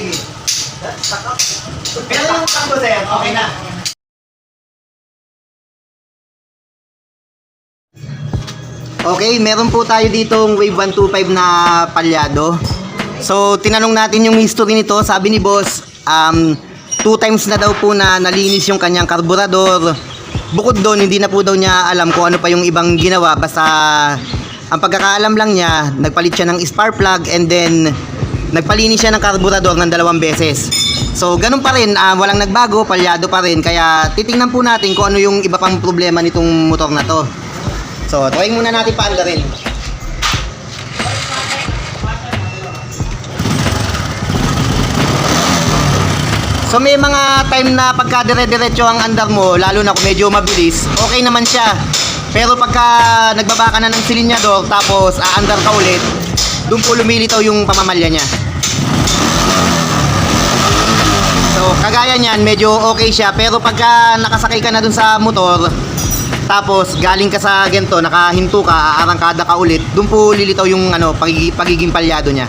sige. Pero yung takbo sir, okay na. Okay, meron po tayo ditong Wave 125 na palyado. So, tinanong natin yung history nito. Sabi ni boss, um, two times na daw po na nalinis yung kanyang karburador. Bukod doon, hindi na po daw niya alam kung ano pa yung ibang ginawa. Basta, ang pagkakaalam lang niya, nagpalit siya ng spark plug and then, nagpalinis siya ng karburador ng dalawang beses. So, ganun pa rin, ah, walang nagbago, palyado pa rin. Kaya, titingnan po natin kung ano yung iba pang problema nitong motor na to. So, trying muna natin paandarin. So may mga time na pagka dire-diretso ang andar mo, lalo na kung medyo mabilis, okay naman siya. Pero pagka nagbaba ka na ng silinyador, tapos aandar ka ulit, doon po lumilitaw yung pamamalya niya. So kagaya niyan, medyo okay siya. Pero pagka nakasakay ka na dun sa motor, tapos galing ka sa gento, nakahinto ka, aarangkada ka ulit, doon po lilitaw yung ano, pagiging palyado niya.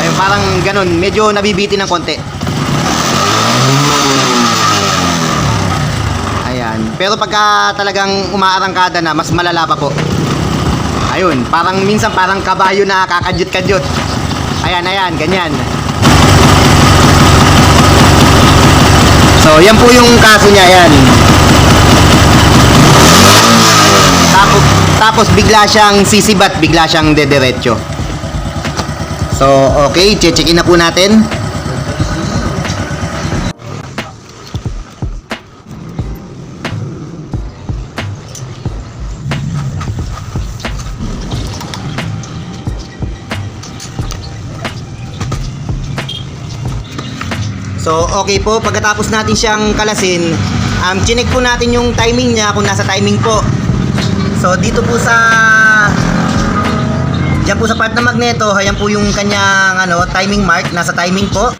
Ayun, parang ganun, medyo nabibiti ng konti. Ayan. Pero pagka talagang umaarangkada na, mas malala pa po. Ayun, parang minsan parang kabayo na kakadyot-kadyot. Ayan, ayan, ganyan. So, yan po yung kaso niya, yan. Tapos, tapos bigla siyang sisibat, bigla siyang dederecho. So, okay, checkin na po natin. So, okay po. Pagkatapos natin siyang kalasin, um, chinek po natin yung timing niya kung nasa timing po. So, dito po sa... Diyan po sa part ng magneto, ayan po yung kanyang ano, timing mark. Nasa timing po.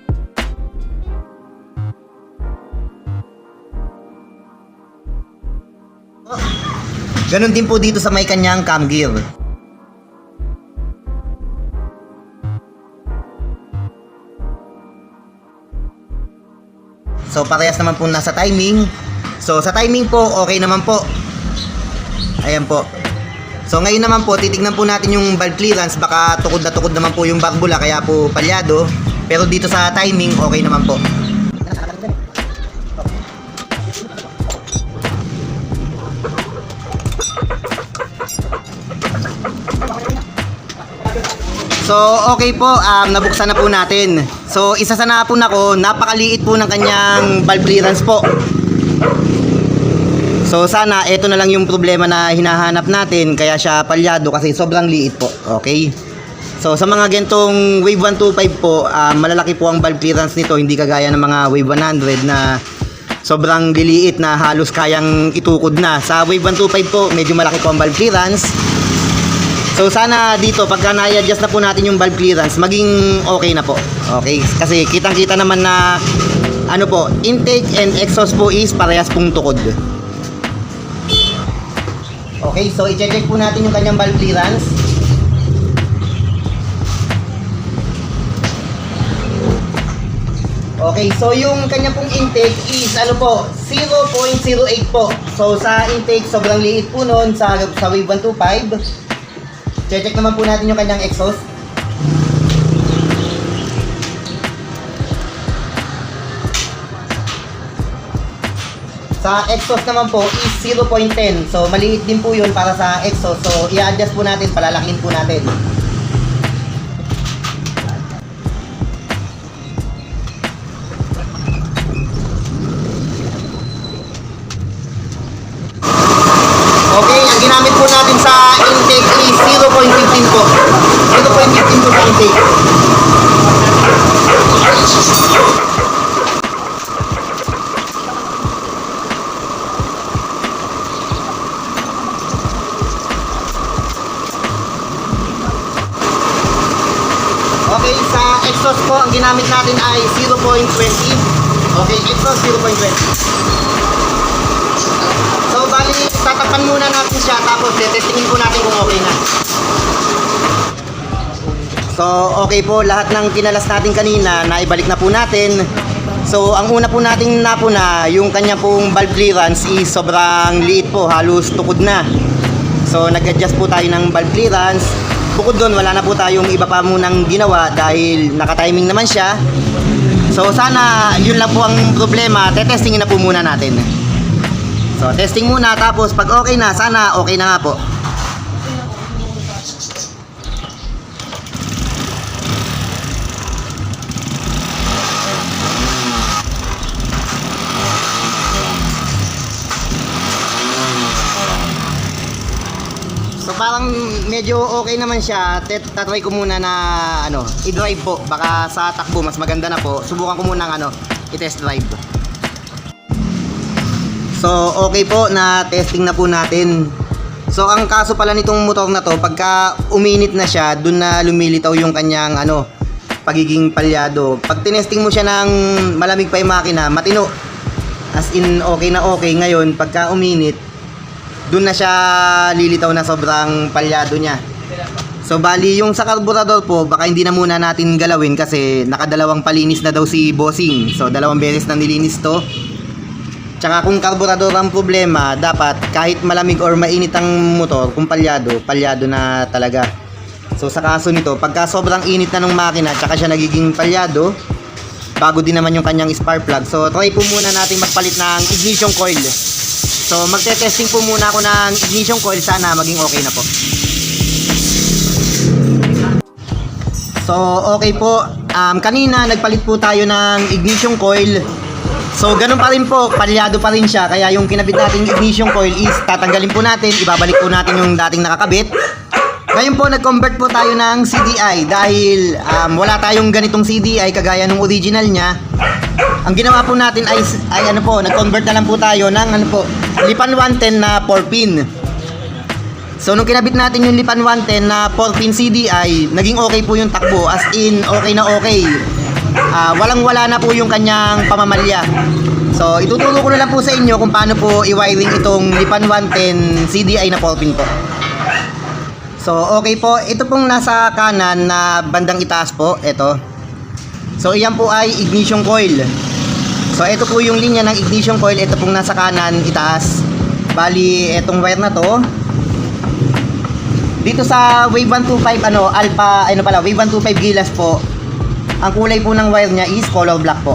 Ganon din po dito sa may kanyang cam gear. So parehas naman po nasa timing. So sa timing po, okay naman po. Ayan po. So ngayon naman po, titignan po natin yung valve clearance. Baka tukod na tukod naman po yung barbula, kaya po palyado. Pero dito sa timing, okay naman po. So, okay po, um, nabuksan na po natin. So, isa sa napon ako, napakaliit po ng kanyang valve clearance po. So, sana ito na lang yung problema na hinahanap natin, kaya siya palyado kasi sobrang liit po. Okay? So, sa mga gentong Wave 125 po, um, malalaki po ang valve clearance nito, hindi kagaya ng mga Wave 100 na sobrang liliit na halos kayang itukod na. Sa Wave 125 po, medyo malaki po ang valve clearance. So sana dito pagka na-adjust na po natin yung valve clearance, maging okay na po. Okay? Kasi kitang-kita naman na ano po, intake and exhaust po is parehas pong tukod. Okay, so i-check po natin yung kanyang valve clearance. Okay, so yung kanya pong intake is ano po, 0.08 po. So sa intake sobrang liit po noon sa sa Wave 125. Check naman po natin yung kanyang exhaust. Sa exhaust naman po is 0.10. So maliit din po yun para sa exhaust. So i-adjust po natin, palalakin po natin. Ang ginamit po natin sa intake is 0.15 po. 0.15 po sa intake. Okay, sa exhaust po, ang ginamit natin ay 0.20. Okay, exhaust 0.20. Tatakpan muna natin siya tapos testingin po natin kung okay na. So, okay po, lahat ng kinalas natin kanina, naibalik na po natin. So, ang una po nating napuna, yung kanya pong valve clearance is sobrang liit po, halos tukod na. So, nag-adjust po tayo ng valve clearance. Bukod doon, wala na po tayong iba pa munang ginawa dahil naka-timing naman siya. So, sana yun lang po ang problema, tetestingin na po muna natin. So, testing muna, tapos pag okay na, sana okay na nga po. So parang medyo okay naman siya. Tet tatry ko muna na ano, i-drive po. Baka sa takbo mas maganda na po. Subukan ko muna ng ano, i-test drive. So okay po na testing na po natin. So ang kaso pala nitong motor na to, pagka uminit na siya, dun na lumilitaw yung kanyang ano, pagiging palyado. Pag tinesting mo siya ng malamig pa yung makina, matino. As in okay na okay ngayon pagka uminit, doon na siya lilitaw na sobrang palyado niya. So bali yung sa karburador po, baka hindi na muna natin galawin kasi nakadalawang palinis na daw si Bossing. So dalawang beses na nilinis to. Tsaka kung karburador ang problema, dapat kahit malamig or mainit ang motor, kung palyado, palyado na talaga. So sa kaso nito, pagka sobrang init na ng makina, tsaka siya nagiging palyado, bago din naman yung kanyang spark plug. So try po muna natin magpalit ng ignition coil. So magte-testing po muna ako ng ignition coil sana maging okay na po. So okay po. Um, kanina nagpalit po tayo ng ignition coil. So ganun pa rin po, palyado pa rin siya. Kaya yung kinabit nating ignition coil is tatanggalin po natin, ibabalik po natin yung dating nakakabit. Ngayon po, nag-convert po tayo ng CDI dahil um, wala tayong ganitong CDI kagaya ng original niya. Ang ginawa po natin ay, ay ano po, nag-convert na lang po tayo ng ano po, Lipan 110 na 4-pin. So nung kinabit natin yung Lipan 110 na 4-pin CDI, naging okay po yung takbo. As in, okay na okay. Ah, walang-wala na po yung kanyang pamamalya. So ituturo ko na lang po sa inyo kung paano po i-wiring itong Lipan 110 CDI na 4-pin po. So okay po, ito pong nasa kanan na bandang itaas po, ito. So iyan po ay ignition coil. So ito po yung linya ng ignition coil, ito pong nasa kanan itaas. Bali, etong wire na to. Dito sa Wave 125 ano, Alpha, ano pala, Wave 125 Gilas po. Ang kulay po ng wire niya is color black po.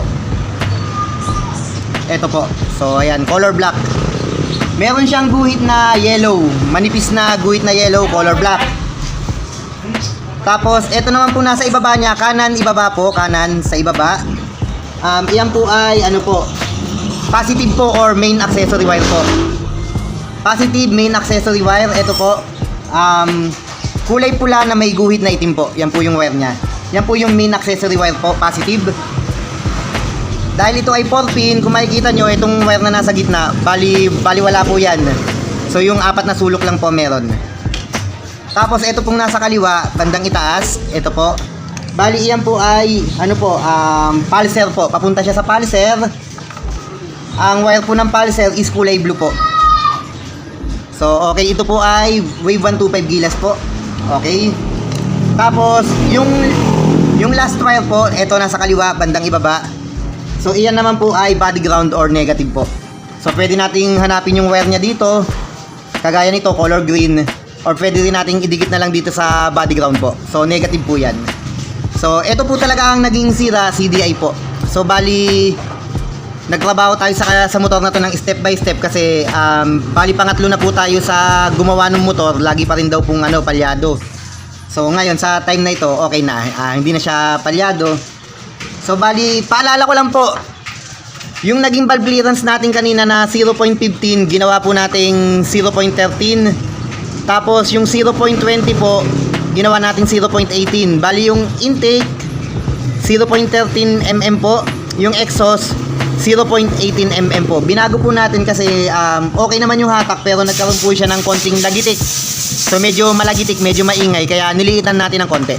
Ito po. So ayan, color black. Meron siyang guhit na yellow, manipis na guhit na yellow, color black. Tapos, ito naman po nasa ibaba niya, kanan ibaba po, kanan sa ibaba. Um, iyan po ay, ano po, positive po or main accessory wire po. Positive main accessory wire, ito po. Um, kulay pula na may guhit na itim po. Yan po yung wire niya. Yan po yung main accessory wire po, positive. Dahil ito ay 4 pin, kung makikita nyo, itong wire na nasa gitna, bali, bali wala po yan. So yung apat na sulok lang po meron. Tapos ito pong nasa kaliwa, bandang itaas, ito po. Bali iyan po ay, ano po, um, pulser po. Papunta siya sa pulser. Ang wire po ng pulser is kulay blue po. So, okay, ito po ay Wave 125 Gilas po. Okay. Tapos, yung yung last wire po, ito nasa kaliwa, bandang ibaba. So, iyan naman po ay body ground or negative po. So, pwede nating hanapin yung wire niya dito. Kagaya nito, color green. Or pwede rin nating idikit na lang dito sa body ground po. So, negative po yan. So, ito po talaga ang naging sira CDI po. So, bali, nagtrabaho tayo sa, sa motor na to ng step by step kasi um, bali pangatlo na po tayo sa gumawa ng motor. Lagi pa rin daw pong ano, palyado. So, ngayon, sa time na ito, okay na. Ah, hindi na siya palyado. So, bali, paalala ko lang po, yung naging valve clearance natin kanina na 0.15, ginawa po nating 0.13. Tapos, yung 0.20 po, ginawa natin 0.18. Bali, yung intake, 0.13 mm po. Yung exhaust, 0.18 mm po. Binago po natin kasi um, okay naman yung hatak pero nagkaroon po siya ng konting lagitik. So medyo malagitik, medyo maingay kaya niliitan natin ng konti.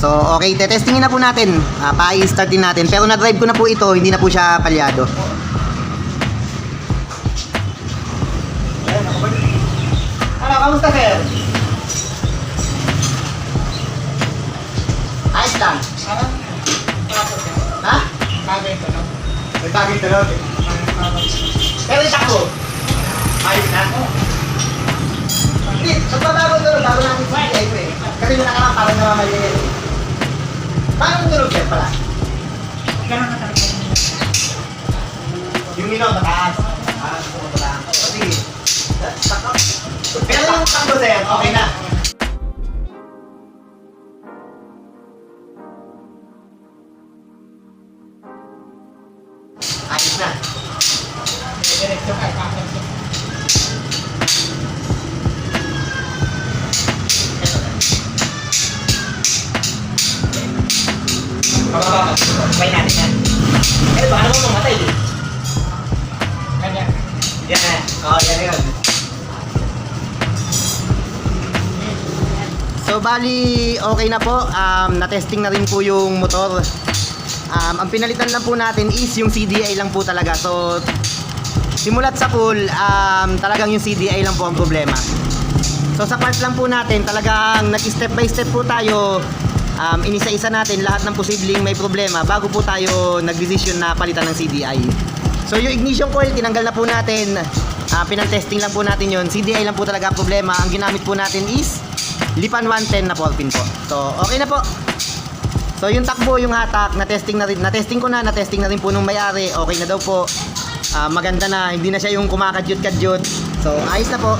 So okay, testingin na po natin. Ah, uh, Pa-start din natin. Pero na-drive ko na po ito, hindi na po siya palyado. Ano, kamusta sir? Ayos lang. Ano? Ha? May bagay tunog. Pero yung takbo. Ayos na. Hindi, magbabago tunog bago natin sa ko eh. Kasi yung nakarang parang namamali yan eh. Paano yung tunog yan pala? Yung ilaw mataas. Ah, mo sige. Pero yung takbo sir, okay na. Ayos na. Try natin yan. Eh, baka naman mamatay eh. Yan. Oo, yan yun. So, bali, okay na po. Um, na-testing na rin po yung motor. Um, ang pinalitan lang po natin is yung CDI lang po talaga. So, simulat sa pool, um, talagang yung CDI lang po ang problema. So, sa part lang po natin, talagang nag-step by step po tayo. Um, inisa-isa natin lahat ng posibleng may problema bago po tayo nag-decision na palitan ng CDI. So, yung ignition coil, tinanggal na po natin. Uh, pinang-testing lang po natin yon CDI lang po talaga ang problema. Ang ginamit po natin is Lipan 110 na 4 pin po. So, okay na po. So, yung takbo, yung hatak, na-testing na rin, na-testing ko na, na-testing na rin po nung may-ari. Okay na daw po. Ah, maganda na, hindi na siya yung kumakadyot-kadyot. So, ayos na po.